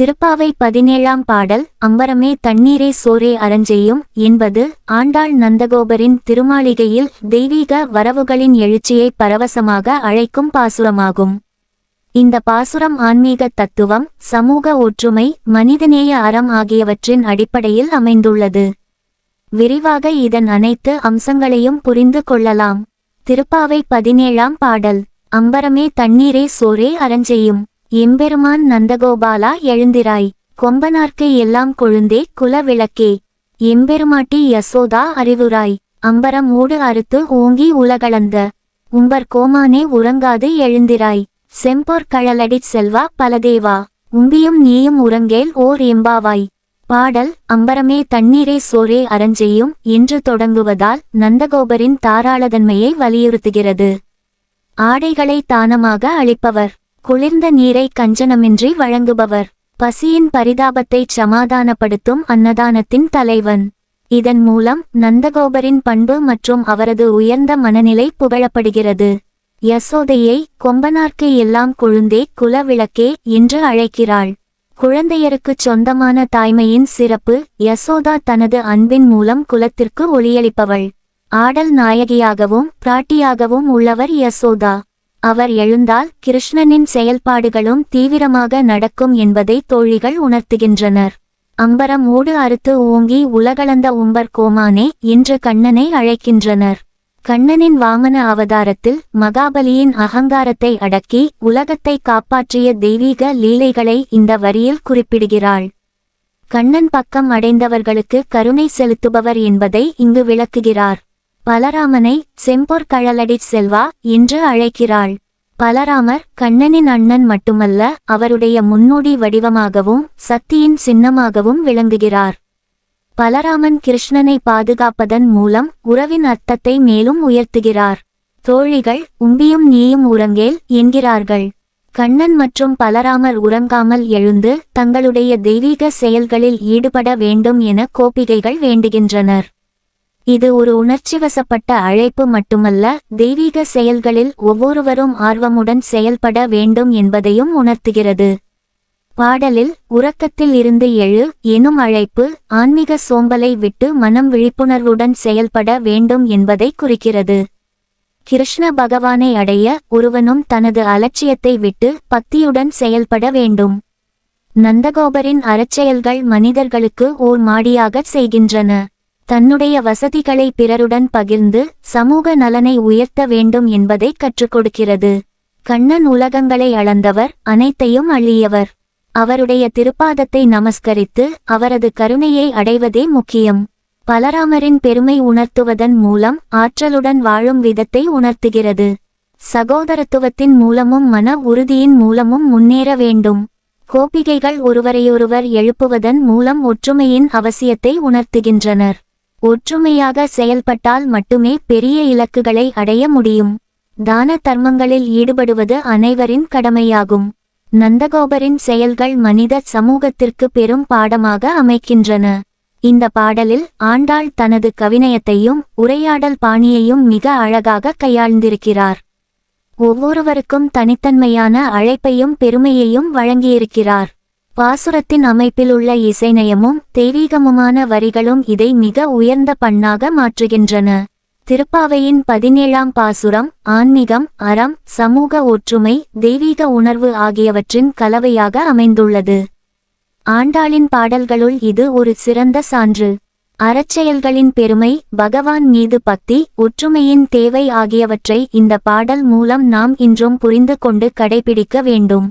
திருப்பாவை பதினேழாம் பாடல் அம்பரமே தண்ணீரே சோரே அரஞ்செய்யும் என்பது ஆண்டாள் நந்தகோபரின் திருமாளிகையில் தெய்வீக வரவுகளின் எழுச்சியை பரவசமாக அழைக்கும் பாசுரமாகும். இந்த பாசுரம் ஆன்மீக தத்துவம் சமூக ஒற்றுமை மனிதநேய அறம் ஆகியவற்றின் அடிப்படையில் அமைந்துள்ளது. விரிவாக இதன் அனைத்து அம்சங்களையும் புரிந்து கொள்ளலாம். திருப்பாவை பதினேழாம் பாடல் அம்பரமே தண்ணீரே சோரே அரஞ்செய்யும் எம்பெருமான் நந்தகோபாலா எழுந்திராய். கொம்பனார்க்கு எல்லாம் கொழுந்தே குல விளக்கே எம்பெருமாட்டி யசோதா அறிவுராய். அம்பரம் ஊடு அறுத்து ஓங்கி உலகளந்த. உம்பர் கோமானே உறங்காது எழுந்திராய். செம்போர் கழலடிச் செல்வா பலதேவா. உம்பியும் நீயும் உறங்கேல் ஓர் எம்பாவாய். பாடல் அம்பரமே தண்ணீரே சோரே அரஞ்செய்யும் என்று தொடங்குவதால் நந்தகோபரின் தாராளதன்மையை வலியுறுத்துகிறது. ஆடைகளை தானமாக அளிப்பவர். குளிர்ந்த நீரை கஞ்சனமின்றி வழங்குபவர். பசியின் பரிதாபத்தைச் சமாதானப்படுத்தும் அன்னதானத்தின் தலைவன். இதன் மூலம் நந்தகோபரின் பண்பு மற்றும் அவரது உயர்ந்த மனநிலை புகழப்படுகிறது. யசோதையை கொம்பனார்க்கு எல்லாம் குழுந்தே குலவிளக்கே என்று அழைக்கிறாள். குழந்தையருக்குச் சொந்தமான தாய்மையின் சிறப்பு யசோதா தனது அன்பின் மூலம் குலத்திற்கு ஒளியளிப்பவள். ஆடல் நாயகியாகவும் பிராட்டியாகவும் உள்ளவர் யசோதா. அவர் எழுந்தால் கிருஷ்ணனின் செயல்பாடுகளும் தீவிரமாக நடக்கும் என்பதை தோழிகள் உணர்த்துகின்றனர். அம்பரம் ஊடு அறுத்து ஓங்கி உலகளந்த உம்பர் கோமானே என்று கண்ணனை அழைக்கின்றனர். கண்ணனின் வாமன அவதாரத்தில் மகாபலியின் அகங்காரத்தை அடக்கி உலகத்தை காப்பாற்றிய தெய்வீக லீலைகளை இந்த வரியில் குறிப்பிடுகிறாள். கண்ணன் பக்கம் அடைந்தவர்களுக்கு கருணை செலுத்துபவர் என்பதை இங்கு விளக்குகிறார். பலராமனை செம்பொற் கழலடிச் செல்வா என்று அழைக்கிறாள். பலராமர் கண்ணனின் அண்ணன் மட்டுமல்ல அவருடைய முன்னோடி வடிவமாகவும் சக்தியின் சின்னமாகவும் விளங்குகிறார். பலராமன் கிருஷ்ணனை பாதுகாப்பதன் மூலம் உறவின் அர்த்தத்தை மேலும் உயர்த்துகிறார். தோழிகள் உம்பியும் நீயும் உறங்கேல் என்கிறார்கள். கண்ணன் மற்றும் பலராமர் உறங்காமல் எழுந்து தங்களுடைய தெய்வீக செயல்களில் ஈடுபட வேண்டும் என கோபிகைகள் வேண்டுகின்றனர். இது ஒரு உணர்ச்சிவசப்பட்ட அழைப்பு மட்டுமல்ல தெய்வீக செயல்களில் ஒவ்வொருவரும் ஆர்வமுடன் செயல்பட வேண்டும் என்பதையும் உணர்த்துகிறது. பாடலில் உறக்கத்தில் இருந்து எழு எனும் அழைப்பு ஆன்மீக சோம்பலை விட்டு மனம் விழிப்புணர்வுடன் செயல்பட வேண்டும் என்பதை குறிக்கிறது. கிருஷ்ண பகவானை அடைய ஒருவனும் தனது அலட்சியத்தை விட்டு பக்தியுடன் செயல்பட வேண்டும். நந்தகோபரின் அறச்செயல்கள் மனிதர்களுக்கு ஓர் மாடியாகச் செய்கின்றன. தன்னுடைய வசதிகளை பிறருடன் பகிர்ந்து சமூக நலனை உயர்த்த வேண்டும் என்பதை கற்றுக் கொடுக்கிறது கண்ணன் உலகங்களை அளந்தவர் அனைத்தையும் அள்ளியவர் அவருடைய திருப்பாதத்தை நமஸ்கரித்து அவரது கருணையை அடைவதே முக்கியம். பலராமரின் பெருமை உணர்த்துவதன் மூலம் ஆற்றலுடன் வாழும் விதத்தை உணர்த்துகிறது. சகோதரத்துவத்தின் மூலமும் மன உறுதியின் மூலமும் முன்னேற வேண்டும். கோபிகைகள் ஒருவரையொருவர் எழுப்புவதன் மூலம் ஒற்றுமையின் அவசியத்தை உணர்த்துகின்றனர். ஒற்றுமையாக செயல்பட்டால் மட்டுமே பெரிய இலக்குகளை அடைய முடியும். தான தர்மங்களில் ஈடுபடுவது அனைவரின் கடமையாகும். நந்தகோபரின் செயல்கள் மனித சமூகத்திற்கு பெரும் பாடமாக அமைக்கின்றன. இந்த பாடலில் ஆண்டாள் தனது கவிநயத்தையும் உரையாடல் பாணியையும் மிக அழகாக கையாழ்ந்திருக்கிறார் ஒவ்வொருவருக்கும் தனித்தன்மையான அழைப்பையும் பெருமையையும் வழங்கியிருக்கிறார். பாசுரத்தின் அமைப்பில் உள்ள இசைநயமும் தெய்வீகமுமான வரிகளும் இதை மிக உயர்ந்த பண்ணாக மாற்றுகின்றன. திருப்பாவையின் பதினேழாம் பாசுரம் ஆன்மீகம் அறம் சமூக ஒற்றுமை தெய்வீக உணர்வு ஆகியவற்றின் கலவையாக அமைந்துள்ளது. ஆண்டாளின் பாடல்களுள் இது ஒரு சிறந்த சான்று. அறச்செயல்களின் பெருமை பகவான் மீது பக்தி ஒற்றுமையின் தேவை ஆகியவற்றை இந்த பாடல் மூலம் நாம் இன்றும் புரிந்து கொண்டு கடைபிடிக்க வேண்டும்.